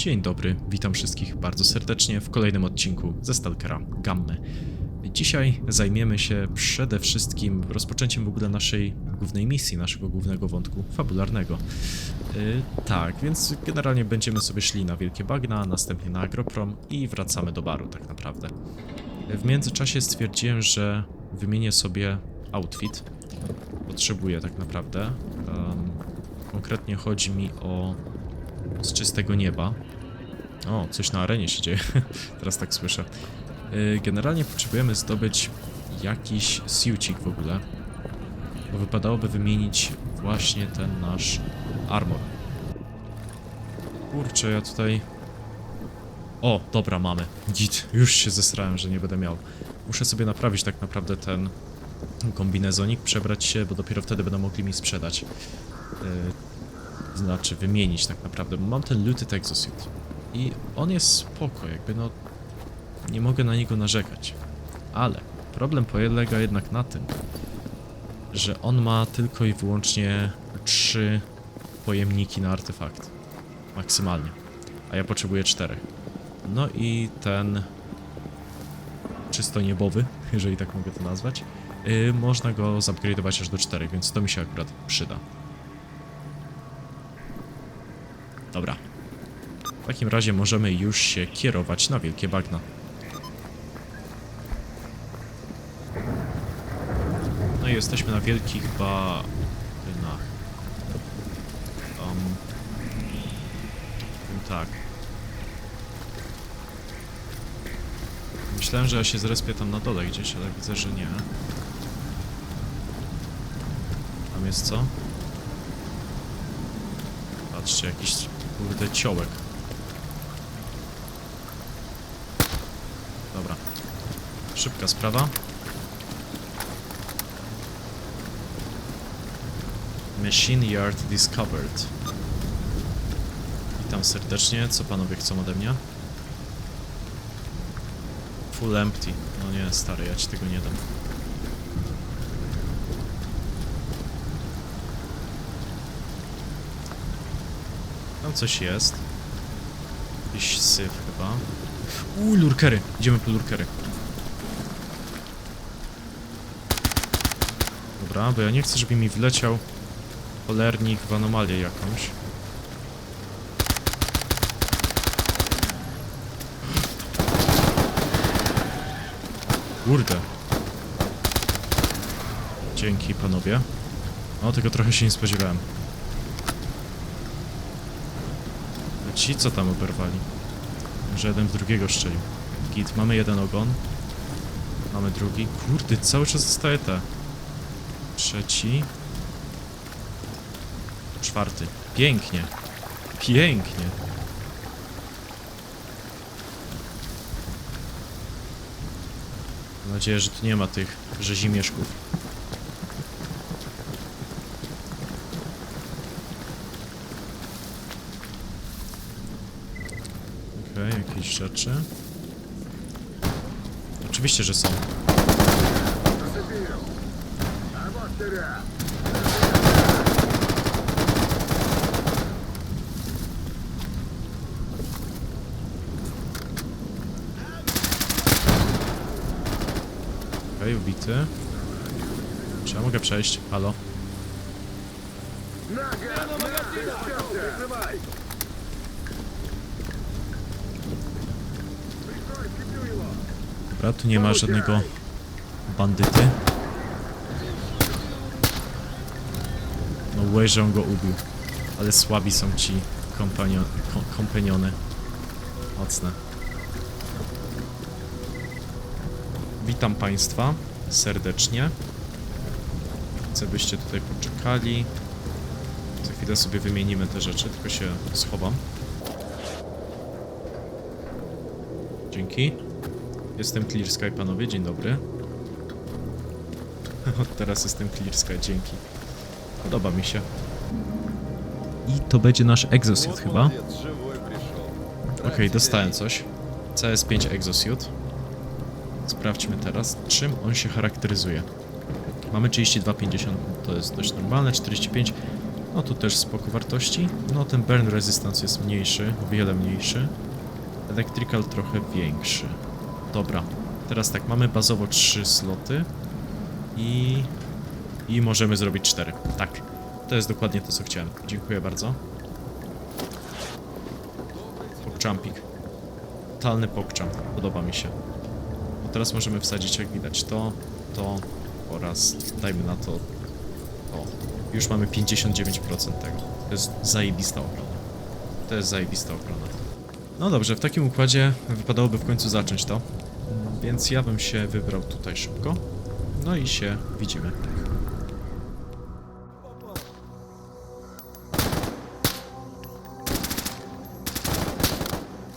Dzień dobry, witam wszystkich bardzo serdecznie w kolejnym odcinku ze Stalkera Gammy. Dzisiaj zajmiemy się przede wszystkim rozpoczęciem w ogóle naszej głównej misji, naszego głównego wątku fabularnego. Yy, tak, więc generalnie będziemy sobie szli na Wielkie Bagna, następnie na Agroprom i wracamy do baru tak naprawdę. W międzyczasie stwierdziłem, że wymienię sobie outfit. Potrzebuję tak naprawdę. Em, konkretnie chodzi mi o z czystego nieba. O, coś na arenie się dzieje. Teraz tak słyszę. Yy, Generalnie potrzebujemy zdobyć jakiś siucik w ogóle. Bo wypadałoby wymienić właśnie ten nasz armor. Kurczę, ja tutaj... O, dobra, mamy. Git. Już się zesrałem, że nie będę miał. Muszę sobie naprawić tak naprawdę ten kombinezonik, przebrać się, bo dopiero wtedy będą mogli mi sprzedać. Znaczy wymienić tak naprawdę, bo mam ten luty exosuit i on jest spoko, jakby no nie mogę na niego narzekać. Ale problem polega jednak na tym, że on ma tylko i wyłącznie trzy pojemniki na artefakt. Maksymalnie. A ja potrzebuję czterech. No i ten czysto niebowy, jeżeli tak mogę to nazwać, yy, można go zupgrade'ować aż do czterech, więc to mi się akurat przyda. Dobra. W takim razie możemy już się kierować na wielkie bagna. No i jesteśmy na wielkich bagnach. Tak. Myślałem, że ja się zrespię tam na dole gdzieś, ale widzę, że nie. Tam jest co? Patrzcie, jakiś kurde ciołek. Dobra. Szybka sprawa. Machine Yard Discovered. Witam serdecznie. Co panowie chcą ode mnie? Full empty. No nie, stary, ja ci tego nie dam. Tam coś jest. Jakiś syf chyba. Uuu, lurkery. Idziemy po lurkery. Dobra, bo ja nie chcę, żeby mi wleciał cholernik w anomalię jakąś. Kurde. Dzięki, panowie. O, tego trochę się nie spodziewałem. A ci co tam oberwali? Że jeden w drugiego strzelił. Git, mamy jeden ogon. Mamy drugi. Kurde, cały czas zostaje te. Trzeci. Czwarty. Pięknie. Pięknie. Mam nadzieję, że tu nie ma tych rzezimieszków. Jakieś rzeczy. Oczywiście, że są. Okej, ubity. Czy ja mogę przejść? Halo? Dobra, tu nie ma żadnego bandyty. No on go ubił. Ale słabi są ci kompanio kom kompaniony. Mocne. Witam Państwa serdecznie. Chcę, byście tutaj poczekali. Za chwilę sobie wymienimy te rzeczy, tylko się schowam. Dzięki. Jestem Clear Sky, panowie, dzień dobry. Teraz jestem Clear Sky, dzięki. Podoba mi się. I to będzie nasz exosuit chyba. Okej, dostałem coś. CS5 exosuit. Sprawdźmy teraz, czym on się charakteryzuje. Mamy 32,50, to jest dość normalne, 45. No tu też spoko wartości. No ten burn resistance jest mniejszy, o wiele mniejszy. Electrical trochę większy. Dobra, teraz tak, mamy bazowo 3 sloty i... i możemy zrobić 4. Tak, to jest dokładnie to, co chciałem. Dziękuję bardzo. Pokczampik. Totalny pokczamp, podoba mi się. No teraz możemy wsadzić, jak widać, to, to oraz dajmy na to o, już mamy 59% tego. To jest zajebista ochrona. To jest zajebista ochrona. No dobrze, w takim układzie wypadałoby w końcu zacząć to. Więc ja bym się wybrał tutaj szybko. No i się widzimy.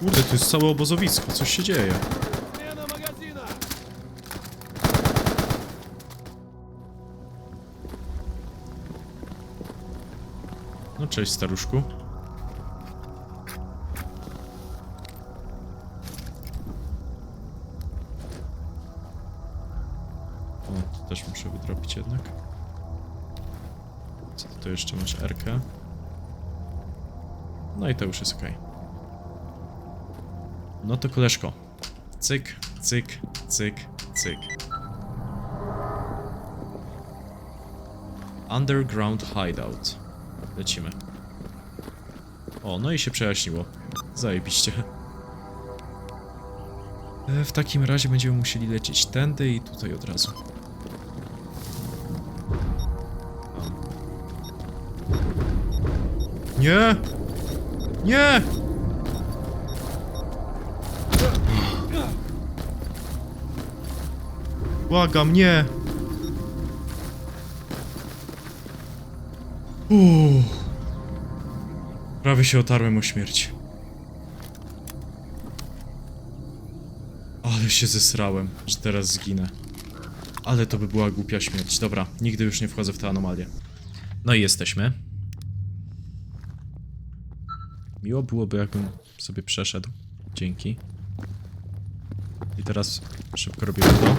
Kurde, tu jest całe obozowisko, coś się dzieje. No cześć staruszku. Wydrobić jednak. Co tu jeszcze masz? Rkę. No i to już jest ok. No to koleżko. Cyk, cyk, cyk, cyk. Underground Hideout. Lecimy. O, no i się przejaśniło. Zajebiście. E, W takim razie będziemy musieli lecieć tędy i tutaj od razu. Nie! Nie! Błagam, nie! Uuu. Prawie się otarłem o śmierć. Ale się zesrałem, że teraz zginę. Ale to by była głupia śmierć. Dobra, nigdy już nie wchodzę w tę anomalię. No i jesteśmy. Miło byłoby, jakbym sobie przeszedł. Dzięki. I teraz szybko robimy to.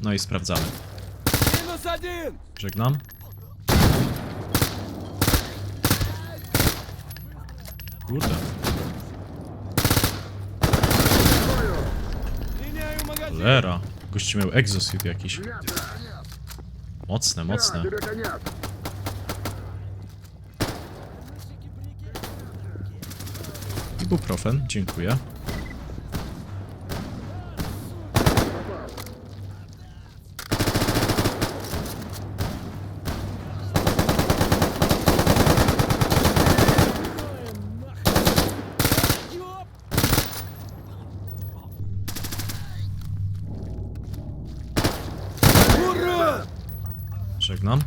No i sprawdzamy. Żegnam. Kurde. Lera, Gościu miał exosuit jakiś. Mocne, mocne. Ibuprofen, dziękuję. Żegnam.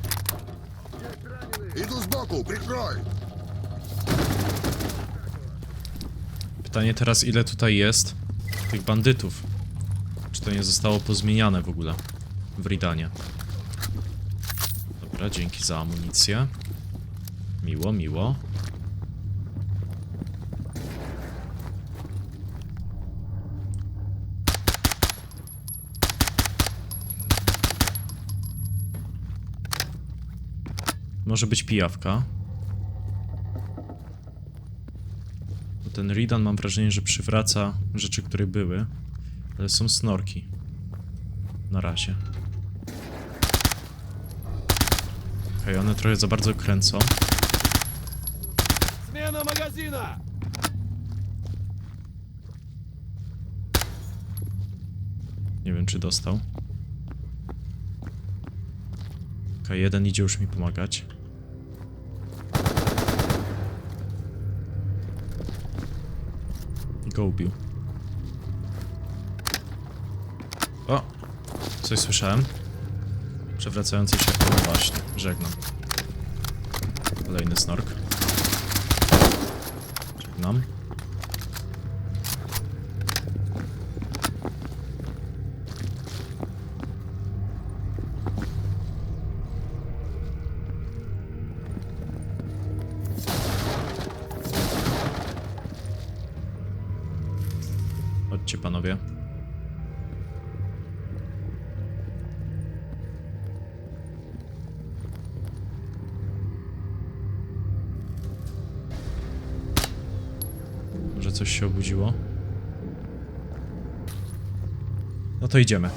Idę z boku, prikrój! Pytanie teraz, ile tutaj jest tych bandytów? Czy to nie zostało pozmieniane w ogóle w Ridanie? Dobra, dzięki za amunicję. Miło, miło. Może być pijawka. ten Ridan mam wrażenie, że przywraca rzeczy, które były. Ale są snorki. Na razie. Okej, one trochę za bardzo kręcą. Zmiana magazyna! Nie wiem, czy dostał. Okej, jeden idzie już mi pomagać. Go ubił. O! Coś słyszałem. Przewracający się. No właśnie, żegnam. Kolejny snork. Żegnam. się, panowie. Może coś się obudziło? No to idziemy.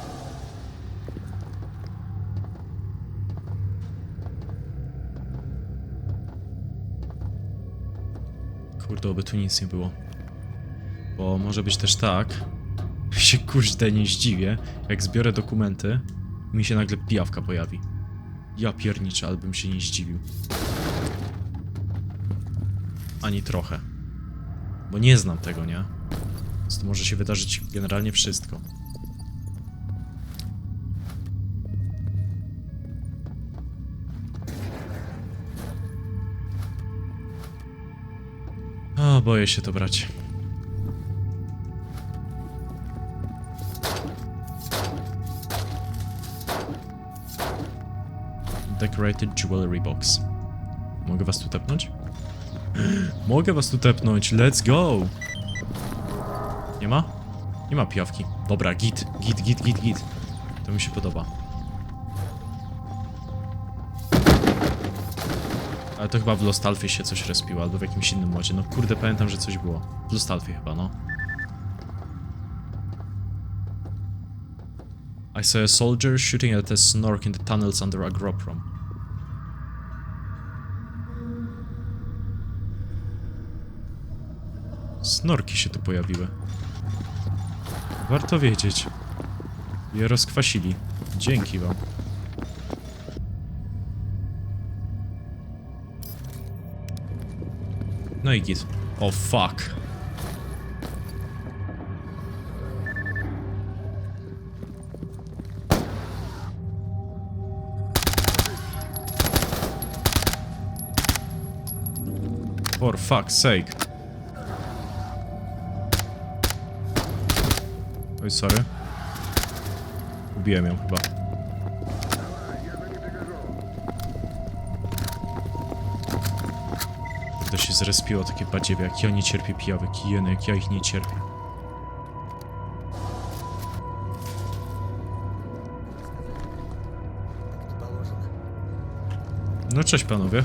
Kurde, oby tu nic nie było. Bo może być też tak, się kuźde nie zdziwię, jak zbiorę dokumenty, mi się nagle pijawka pojawi. Ja pierniczę, ale bym się nie zdziwił. Ani trochę. Bo nie znam tego, nie? Więc to może się wydarzyć generalnie wszystko. O, boję się to brać. Decorated Jewelry Box. Mogę was tu tepnąć? Mogę was tu tepnąć, let's go! Nie ma? Nie ma pijawki. Dobra, git, git, git, git, git. To mi się podoba. Ale to chyba w Lost Alfie się coś respiło, albo w jakimś innym modzie. No kurde, pamiętam, że coś było. W Lost Alfie chyba, no. I saw a soldier shooting at a snork in the tunnels under Agroprom. Snorki się tu pojawiły. Warto wiedzieć. Je rozkwasili. Dzięki wam. No i git. O fuck. Fuck's sake. Oj, sorry. Ubiłem ją chyba. To się zrespiło takie badziewie, jak ja nie cierpię pijawek, jeny, jak ja ich nie cierpię. No cześć panowie.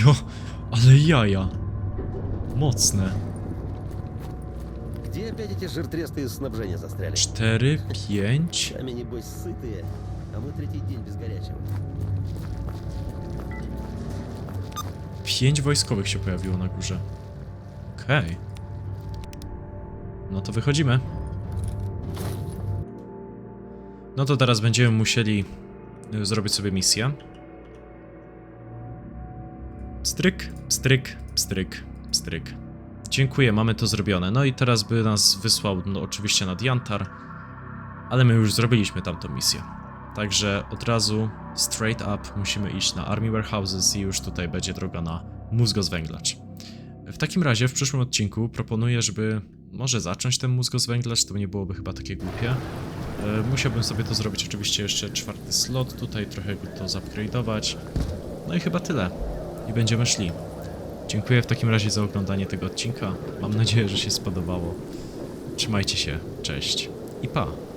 Jo, ale jaja. Mocne. Где опять эти жиртресты из снабжения застряли? 4, 5. Сами, небось, сытые, а мы третий день без горячего. Pięć wojskowych się pojawiło na górze. Okej. No to wychodzimy. No to teraz będziemy musieli y, zrobić sobie misję. Stryk, stryk, stryk, stryk. Dziękuję, mamy to zrobione. No i teraz by nas wysłał, no oczywiście na Diantar, ale my już zrobiliśmy tamtą misję. Także od razu straight up musimy iść na Army Warehouses i już tutaj będzie droga na mózgozwęglacz. W takim razie w przyszłym odcinku proponuję, żeby może zacząć ten mózgozwęglacz, to nie byłoby chyba takie głupie. E, Musiałbym sobie to zrobić oczywiście jeszcze czwarty slot, tutaj trochę to zupgrade'ować. No i chyba tyle. I będziemy szli. Dziękuję w takim razie za oglądanie tego odcinka. Mam nadzieję, że się spodobało. Trzymajcie się, cześć i pa!